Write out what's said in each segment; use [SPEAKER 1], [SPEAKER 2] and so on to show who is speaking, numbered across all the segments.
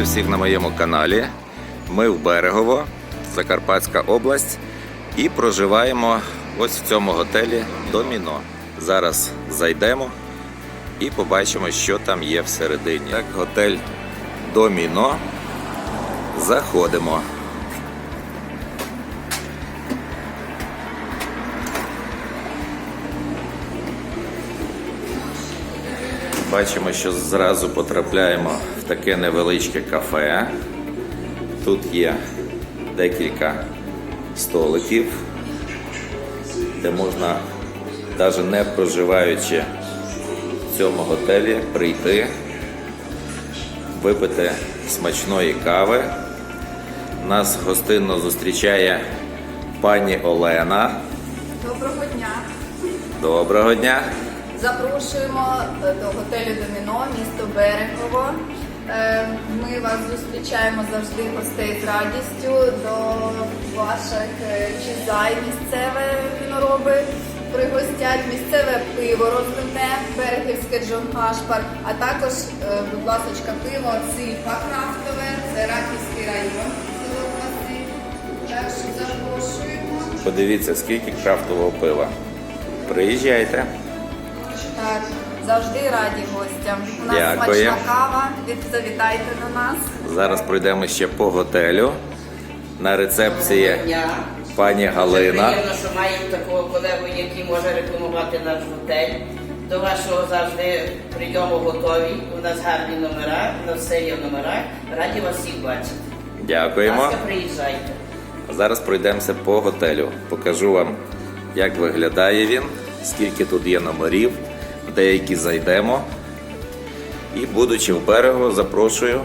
[SPEAKER 1] Вітаю всіх на моєму каналі. Ми в Берегово, Закарпатська область, і проживаємо ось в цьому готелі Доміно. Зараз зайдемо і побачимо, що там є всередині. Так, готель Доміно. Заходимо. Бачимо, що зразу потрапляємо в таке невеличке кафе. Тут є декілька столиків, де можна, навіть не проживаючи в цьому готелі, прийти, випити смачної кави. Нас гостинно зустрічає пані Олена.
[SPEAKER 2] Доброго дня.
[SPEAKER 1] Доброго дня!
[SPEAKER 2] Запрошуємо до готелю Доміно, місто Берегово. Е, Ми вас зустрічаємо завжди гостей з радістю до ваших е, чизай місцеве вінороби пригостять, місцеве пиво розливне, берегівське Джон Гашпар, а також, е, будь ласка, пиво Цильпа крафтове, це Раківський район, село Василь. Так що запрошуємо.
[SPEAKER 1] Подивіться, скільки крафтового пива. Приїжджайте.
[SPEAKER 2] Так, завжди раді гостям. У нас
[SPEAKER 1] Дякую.
[SPEAKER 2] смачна кава. Від завітайте до нас.
[SPEAKER 1] Зараз пройдемо ще по готелю. На рецепції
[SPEAKER 3] дня.
[SPEAKER 1] пані Галина.
[SPEAKER 3] Приємно, що маємо такого колегу, який може рекламувати наш готель. До вашого завжди прийому готові. У нас гарні номера, у нас все є в номерах. Раді вас всіх бачити.
[SPEAKER 1] Дякуємо.
[SPEAKER 3] Ласка, приїжджайте.
[SPEAKER 1] Зараз пройдемося по готелю. Покажу вам, як виглядає він, скільки тут є номерів, в деякі зайдемо. І будучи в берегу, запрошую,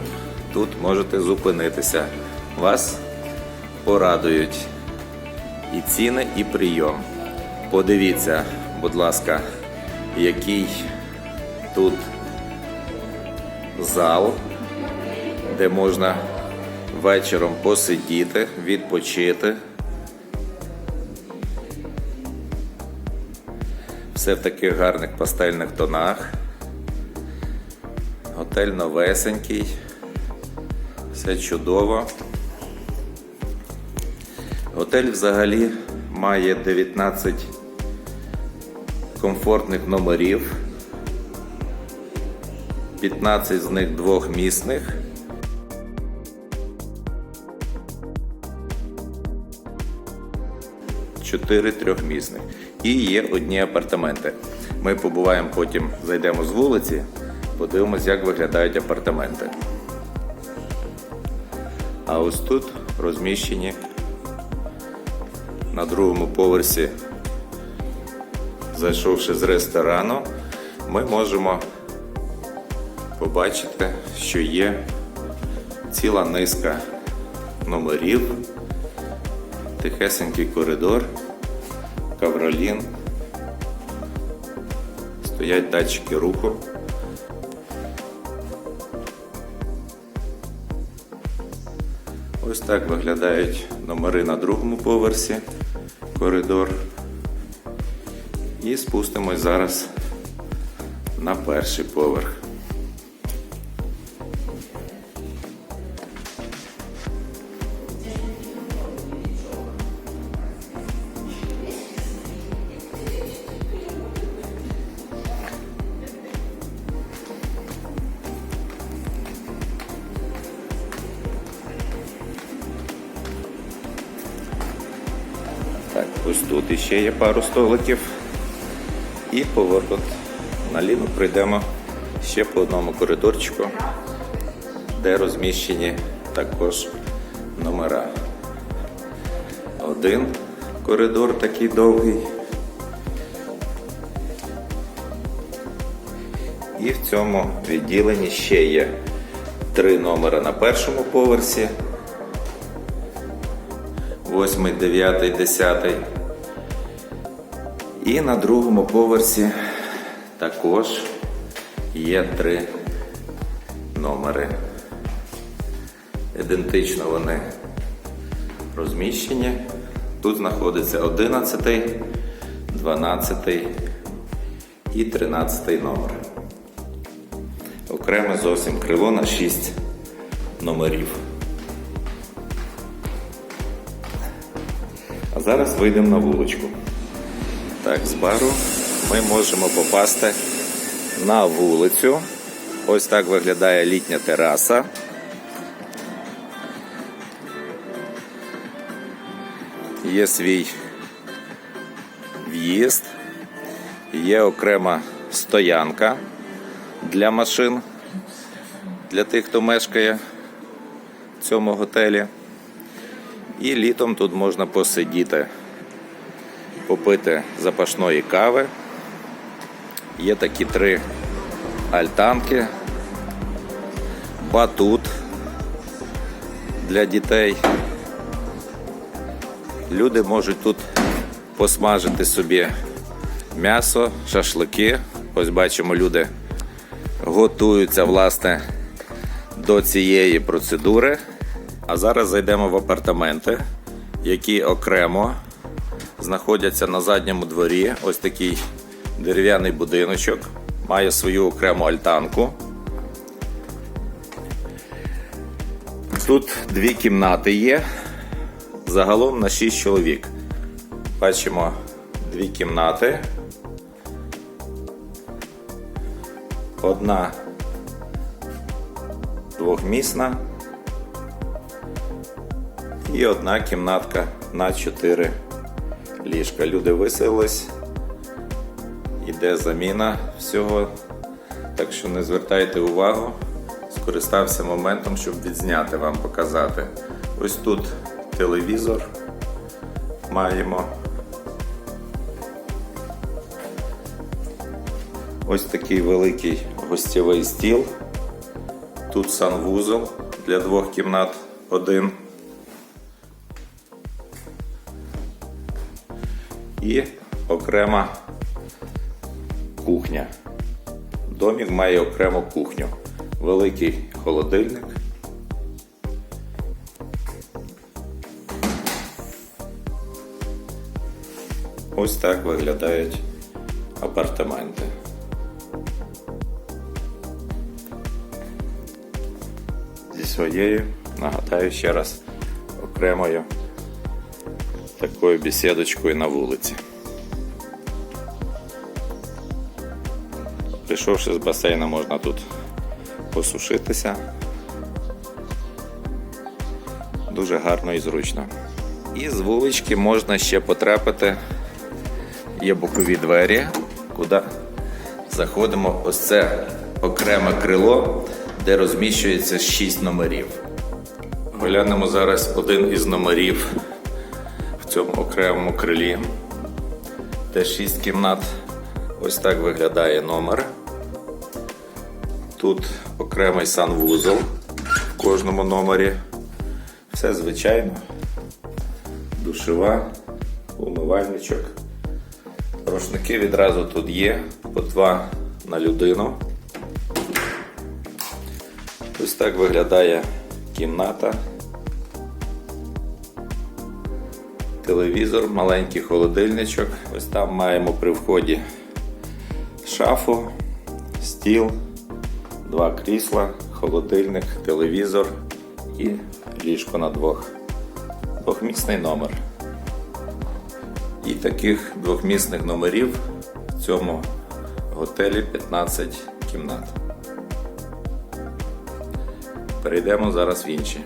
[SPEAKER 1] тут можете зупинитися. Вас порадують і ціни, і прийом. Подивіться, будь ласка, який тут зал, де можна вечором посидіти, відпочити. Все в таких гарних пастельних тонах. Готель новесенький. Все чудово. Готель взагалі має 19 комфортних номерів. 15 з них двохмісних. Чотири трьохмісних. І є одні апартаменти. Ми побуваємо потім, зайдемо з вулиці, подивимось, як виглядають апартаменти. А ось тут розміщені на другому поверсі, зайшовши з ресторану, ми можемо побачити, що є ціла низка номерів тихесенький коридор, кавролін, стоять датчики руху. Ось так виглядають номери на другому поверсі, коридор. І спустимось зараз на перший поверх. Так, ось тут іще є пару столиків. І поворот наліво пройдемо ще по одному коридорчику, де розміщені також номера. Один коридор такий довгий. І в цьому відділенні ще є три номера на першому поверсі. 8, 9, 10. І на другому поверсі також є три номери. Ідентично вони розміщені. Тут знаходиться 11, 12 і 13 номер. Окреме зовсім крило на 6 номерів. Зараз вийдемо на вуличку. Так, з бару ми можемо попасти на вулицю. Ось так виглядає літня тераса. Є свій в'їзд, є окрема стоянка для машин, для тих, хто мешкає в цьому готелі. І літом тут можна посидіти, попити запашної кави. Є такі три альтанки, батут для дітей. Люди можуть тут посмажити собі м'ясо, шашлики. Ось бачимо, люди готуються власне до цієї процедури. А зараз зайдемо в апартаменти, які окремо знаходяться на задньому дворі. Ось такий дерев'яний будиночок, має свою окрему альтанку. Тут дві кімнати є. Загалом на 6 чоловік. Бачимо дві кімнати. Одна двохмісна і одна кімнатка на 4 ліжка. Люди виселились, іде заміна всього, так що не звертайте увагу. Скористався моментом, щоб відзняти вам показати. Ось тут телевізор маємо. Ось такий великий гостєвий стіл. Тут санвузол для двох кімнат один. І окрема кухня. Домік має окрему кухню. Великий холодильник. Ось так виглядають апартаменти. Зі своєю, нагадаю ще раз, окремою такою бесідочкою на вулиці. Прийшовши з басейну, можна тут посушитися. Дуже гарно і зручно. І з вулички можна ще потрапити. Є бокові двері, куди заходимо. Ось це окреме крило, де розміщується 6 номерів. Глянемо зараз один із номерів цьому окремому крилі. Де 6 кімнат. Ось так виглядає номер. Тут окремий санвузол в кожному номері. Все звичайно. Душева, умивальничок. Рушники відразу тут є, по два на людину. Ось так виглядає кімната. Телевізор, маленький холодильничок. Ось там маємо при вході шафу, стіл, два крісла, холодильник, телевізор і ліжко на двох. Двохмісний номер. І таких двохмісних номерів в цьому готелі 15 кімнат. Перейдемо зараз в інші.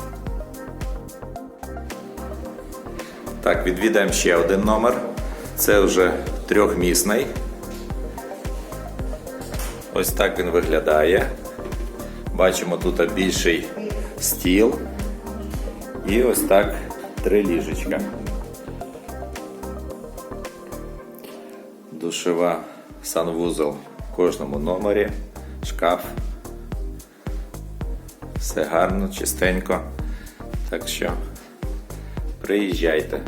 [SPEAKER 1] Так, відвідаємо ще один номер. Це вже трьохмісний. Ось так він виглядає. Бачимо тут більший стіл. І ось так три ліжечка. Душева санвузол в кожному номері, шкаф. Все гарно, чистенько. Так що приїжджайте.